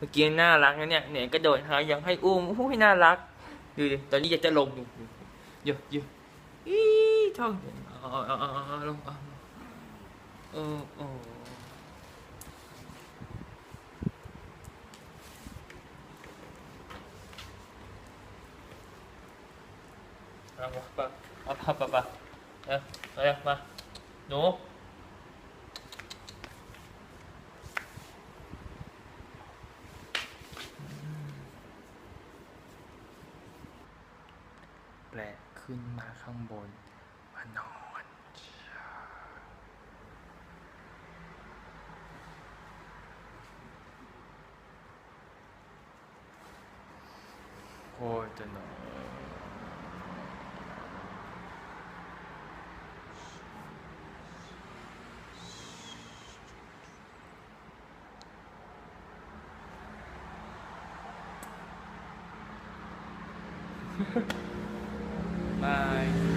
มื่อกี้น่ารักนะเนี่ยเนี่ยกระโดดหายังให้อุ้มอุ้ยน่ารักดูดิตอนนี้อยากจะลงอยู่อยู่อยู่อีท่องอาเอาเออาเอลงเอาเออเออเอามาปะเอาปะปะปะเอาเอเอามาหนู แปลขึ้นมาข้างบนมานอนโอ้ยจะนอนบา ย